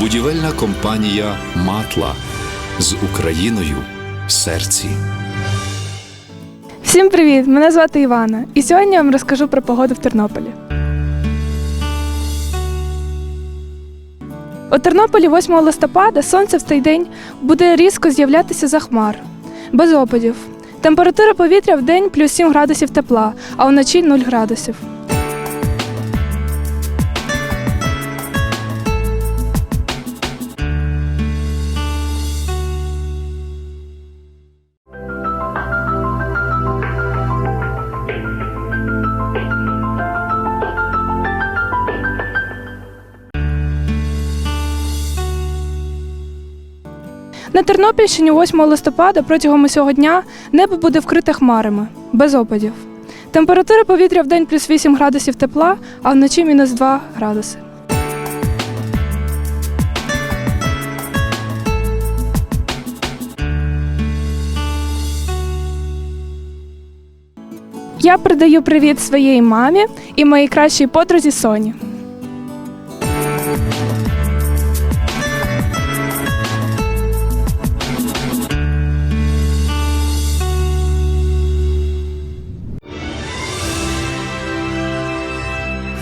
Будівельна компанія Матла з Україною в серці. Всім привіт! Мене звати Івана, і сьогодні я вам розкажу про погоду в Тернополі. У Тернополі 8 листопада сонце в цей день буде різко з'являтися за хмар, без опадів. Температура повітря в день плюс 7 градусів тепла, а вночі 0 градусів. На Тернопільщині 8 листопада протягом усього дня небо буде вкрите хмарами, без опадів. Температура повітря в день плюс 8 градусів тепла, а вночі мінус 2 градуси. Я передаю привіт своїй мамі і моїй кращій подрузі Соні.